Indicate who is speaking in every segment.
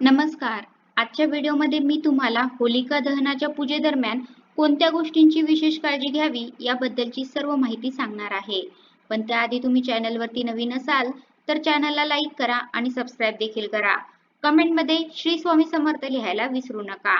Speaker 1: नमस्कार. आजच्या व्हिडिओमध्ये मी तुम्हाला होलिका दहनाच्या पूजेदरम्यान कोणत्या गोष्टींची विशेष काळजी घ्यावी याबद्दलची सर्व माहिती सांगणार आहे. पण त्याआधी तुम्ही चॅनलवरती नवीन असाल तर चॅनलला लाईक करा आणि सबस्क्राईब देखील करा. कमेंटमध्ये श्री स्वामी समर्थ लिहायला विसरू नका.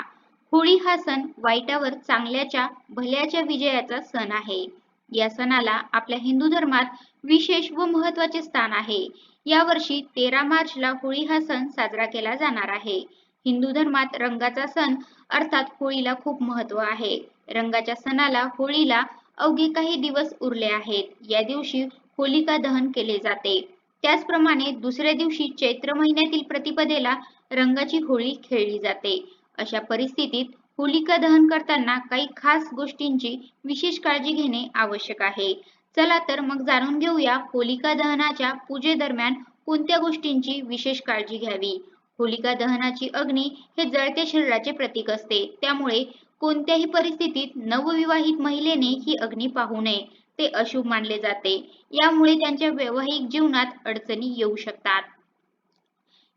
Speaker 1: होळी हा सण वाईटावर चांगल्याच्या भल्याच्या विजयाचा सण आहे. या सणाला आपल्या हिंदू धर्मात विशेष व महत्त्वाचे स्थान आहे. यावर्षी तेरा मार्चला होळी हा सण साजरा केला जाणार आहे. हिंदू धर्मात रंगाचा सण अर्थात होळीला खूप महत्त्व आहे. रंगाच्या सणाला होळीला अवघे काही दिवस उरले आहेत. या दिवशी होलिका दहन केले जाते. त्याचप्रमाणे दुसऱ्या दिवशी चैत्र महिन्यातील प्रतिपदेला रंगाची होळी खेळली जाते. अशा परिस्थितीत होलिका दहन करताना काही खास गोष्टींची विशेष काळजी घेणे आवश्यक आहे. चला तर मग जाणून घेऊया होलिका दहनाच्या पूजेदरम्यान कोणत्या गोष्टींची विशेष काळजी घ्यावी. होलिका दहनाची अग्नी हे जळत्या शरीराचे प्रतीक असते. त्यामुळे कोणत्याही परिस्थितीत नवविवाहित महिलेने ही अग्नी पाहू नये. ते अशुभ मानले जाते. यामुळे त्यांच्या वैवाहिक जीवनात अडचणी येऊ शकतात.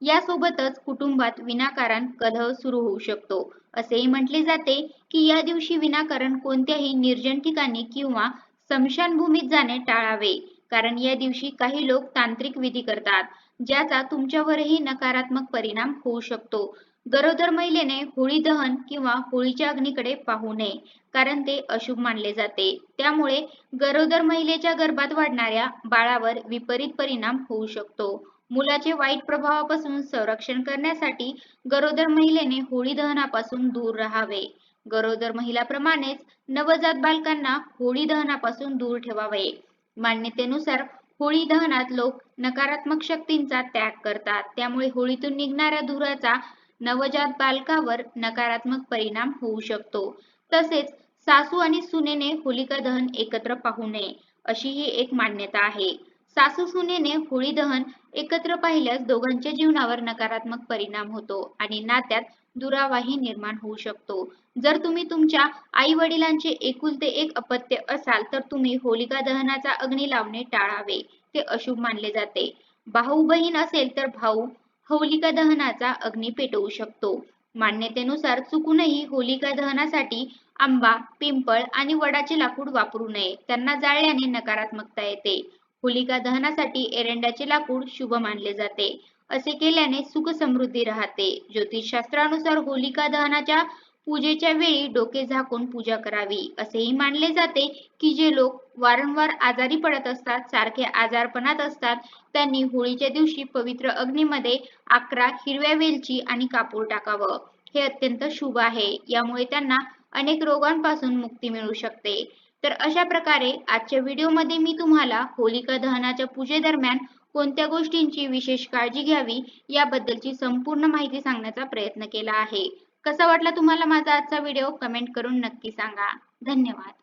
Speaker 1: यासोबतच कुटुंबात विनाकारण कलह सुरू होऊ शकतो. असेही म्हटले जाते की या दिवशी विनाकारण कोणत्याही निर्जन ठिकाणी किंवा स्मशानभूमीत जाणे टाळावे. कारण या दिवशी काही लोक तांत्रिक विधी करतात ज्याचा तुमच्यावरही नकारात्मक परिणाम होऊ शकतो. गरोदर महिलेने होळी दहन किंवा होळीच्या अग्नीकडे पाहू नये कारण ते अशुभ मानले जाते. त्यामुळे गरोदर महिलेच्या गर्भात वाढणाऱ्या बाळावर विपरीत परिणाम होऊ शकतो. मुलाचे वाईट प्रभावापासून संरक्षण करण्यासाठी गरोदर महिलेने होळी दहनापासून दूर राहावे. गरोदर महिलाप्रमाणेच नवजात बालकांना होळी दहनापासून दूर ठेवावे. मान्यतेनुसार होळी दहनात लोक नकारात्मक शक्तींचा त्याग करतात. त्यामुळे होळीतून निघणाऱ्या धुराचा नवजात बालकावर नकारात्मक परिणाम होऊ शकतो. तसेच सासू आणि सुनेने होलिका दहन एकत्र पाहू नये अशी ही एक मान्यता आहे. सासू सुनेने होळी दहन एकत्र पाहिल्यास दोघांच्या जीवनावर नकारात्मक परिणाम होतो आणि नात्यात दुरावाही निर्माण होऊ शकतो. जर तुम्ही तुमच्या आई वडिलांचे एकुलते एक अपत्य असाल तर तुम्ही होलिका दहनाचा अग्नी लावणे टाळावे. ते अशुभ मानले जाते. भाऊ बहीण असेल तर भाऊ होलिका दहनाचा अग्नी पेटवू शकतो. मान्यतेनुसार चुकूनही होलिका दहनासाठी आंबा पिंपळ आणि वडाचे लाकूड वापरू नये. त्यांना जाळल्याने नकारात्मकता येते. होलिका दहनासाठी एरंडाचे लाकूड शुभ मानले जाते. असे केल्याने सुख समृद्धी राहते. ज्योतिषशास्त्रानुसार होलिका दहनाच्या पूजेच्या वेळी डोके झाकून पूजा करावी. असेही मानले जाते की जे लोक वारंवार आजारी पडत असतात सारखे आजारपणात असतात त्यांनी होळीच्या दिवशी पवित्र अग्नीमध्ये अकरा हिरव्या वेलची आणि कापूर टाकावं. हे अत्यंत शुभ आहे. यामुळे त्यांना अनेक रोगांपासून मुक्ती मिळू शकते. तर अशा प्रकारे आजच्या व्हिडिओमध्ये मी तुम्हाला होलिका दहनाच्या पूजेदरम्यान कोणत्या गोष्टींची विशेष काळजी घ्यावी याबद्दलची संपूर्ण माहिती सांगण्याचा प्रयत्न केला आहे. कसा वाटला तुम्हाला माझा आजचा व्हिडिओ कमेंट करून नक्की सांगा. धन्यवाद.